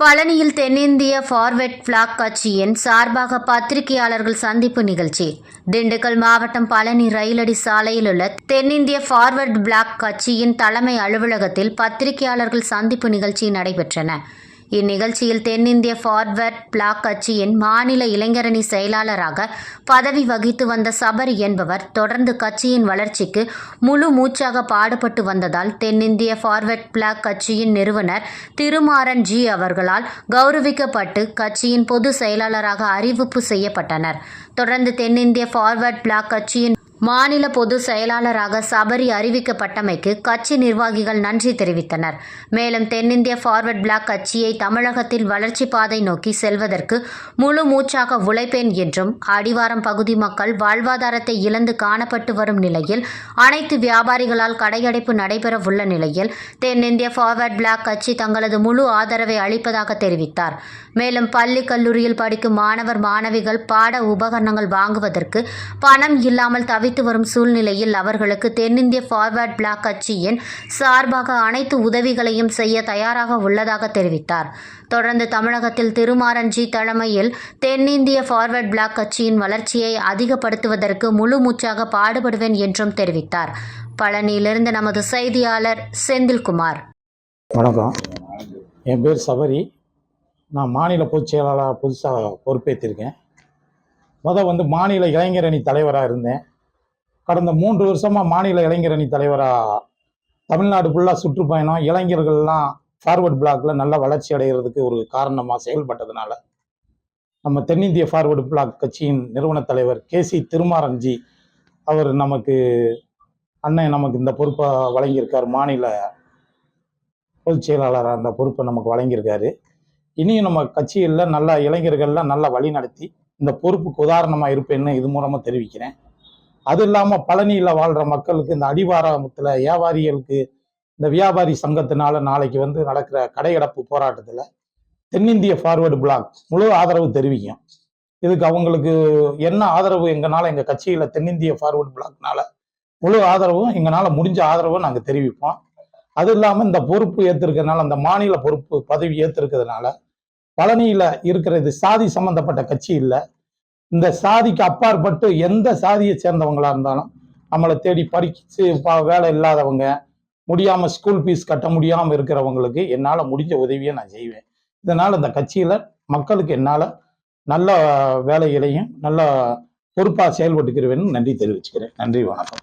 பழனியில் தென்னிந்திய forward black கட்சியின் சார்பாக பத்திரிகையாளர்கள் சந்திப்பு நிகழ்ச்சி. திண்டுக்கல் மாவட்டம் பழனி ரயிலடி சாலையில் உள்ள தென்னிந்திய ஃபார்வர்ட் பிளாக் கட்சியின் தலைமை அலுவலகத்தில் பத்திரிகையாளர்கள் சந்திப்பு நிகழ்ச்சி நடைபெற்றன. இந்நிகழ்ச்சியில் தென்னிந்திய ஃபார்வர்ட் பிளாக் கட்சியின் மாநில இளைஞரணி செயலாளராக பதவி வகித்து வந்த சபரி என்பவர் தொடர்ந்து கட்சியின் வளர்ச்சிக்கு முழு மூச்சாக பாடுபட்டு வந்ததால் தென்னிந்திய ஃபார்வர்ட் பிளாக் கட்சியின் நிறுவனர் திருமாறன் ஜி அவர்களால் கௌரவிக்கப்பட்டு கட்சியின் பொது செயலாளராக அறிவிப்பு செய்யப்பட்டனர். தொடர்ந்து தென்னிந்திய ஃபார்வர்ட் பிளாக் கட்சியின் மாநில பொதுச் செயலாளராக சபரி அறிவிக்கப்பட்டமைக்கு கட்சி நிர்வாகிகள் நன்றி தெரிவித்தனர். மேலும் தென்னிந்திய ஃபார்வர்ட் பிளாக் கட்சியை தமிழகத்தில் வளர்ச்சி பாதை நோக்கி செல்வதற்கு முழு மூச்சாக உழைப்பேன் என்றும் அடிவாரம் பகுதி மக்கள் வாழ்வாதாரத்தை இழந்து காணப்பட்டு வரும் நிலையில் அனைத்து வியாபாரிகளால் கடையடைப்பு நடைபெறவுள்ள நிலையில் தென்னிந்திய ஃபார்வர்ட் பிளாக் கட்சி தங்களது முழு ஆதரவை அளிப்பதாக தெரிவித்தார். மேலும் பள்ளி கல்லூரியில் படிக்கும் மாணவர் மாணவிகள் பாட உபகரணங்கள் வாங்குவதற்கு பணம் இல்லாமல் தவித்து வரும் சூழ்நிலையில் அவர்களுக்கு தென்னிந்திய ஃபார்வர்ட் பிளாக் கட்சியின் சார்பாக அனைத்து உதவிகளையும் செய்ய தயாராக உள்ளதாக தெரிவித்தார். தொடர்ந்து தமிழகத்தில் திருமாரஞ்சி தலைமையில் தென்னிந்திய ஃபார்வர்ட் பிளாக் கட்சியின் வளர்ச்சியை அதிகப்படுத்துவதற்கு முழு மூச்சாக பாடுபடுவேன் என்றும் தெரிவித்தார். பழனியிலிருந்து நமது செய்தியாளர் செந்தில்குமார். வணக்கம். என் பேர் சபரி. நான் மாநில பொதுச் செயலாளராக புதுசாக பொறுப்பேற்றிருக்கேன். முதல் வந்து மாநில இளைஞரணி தலைவராக இருந்தேன். கடந்த மூன்று வருஷமாக மாநில இளைஞரணி தலைவராக தமிழ்நாடு ஃபுல்லாக சுற்றுப்பயணம். இளைஞர்கள்லாம் ஃபார்வர்ட் பிளாக்ல நல்ல வளர்ச்சி அடைகிறதுக்கு ஒரு காரணமாக செயல்பட்டதுனால நம்ம தென்னிந்திய ஃபார்வர்டு பிளாக் கட்சியின் நிறுவன தலைவர் கே சி திருமாரன்ஜி அவர் நமக்கு அண்ணன் நமக்கு இந்த பொறுப்பை வழங்கியிருக்கார். மாநில பொதுச் செயலாளர் அந்த பொறுப்பை நமக்கு வழங்கியிருக்காரு. இனியும் நம்ம கட்சியில் நல்ல இளைஞர்கள்லாம் நல்லா வழி நடத்தி இந்த பொறுப்புக்கு உதாரணமாக இருப்பேன்னு இது மூலமாக தெரிவிக்கிறேன். அது இல்லாமல் பழனியில் வாழ்கிற மக்களுக்கு இந்த அடிவாரத்தில் வியாபாரிகளுக்கு இந்த வியாபாரி சங்கத்தினால நாளைக்கு வந்து நடக்கிற கடையடப்பு போராட்டத்தில் தென்னிந்திய ஃபார்வர்டு பிளாக் முழு ஆதரவு தெரிவிக்கும். இதுக்கு அவங்களுக்கு என்ன ஆதரவு எங்களால் எங்கள் கட்சியில் தென்னிந்திய ஃபார்வர்டு பிளாக்னால முழு ஆதரவும் எங்களால் முடிஞ்ச ஆதரவும் நாங்கள் தெரிவிப்போம். அது இல்லாமல் இந்த பொறுப்பு ஏற்றிருக்கிறதுனால அந்த மாநில பொறுப்பு பதவி ஏற்றிருக்கிறதுனால பழனியில் இருக்கிற இது சாதி சம்பந்தப்பட்ட கட்சி இல்லை. இந்த சாதிக்கு அப்பாற்பட்டு எந்த சாதியை சேர்ந்தவங்களா இருந்தாலும் நம்மளை தேடி படிச்சு வேலை இல்லாதவங்க முடியாமல் ஸ்கூல் ஃபீஸ் கட்ட முடியாமல் இருக்கிறவங்களுக்கு என்னால் முடிஞ்ச உதவியை நான் செய்வேன். இதனால் இந்த கட்சியில் மக்களுக்கு என்னால் நல்ல வேலைகளையும் நல்ல பொறுப்பாக செயல்பட்டுக்கிறவேன்னு நன்றி தெரிவிச்சுக்கிறேன். நன்றி வணக்கம்.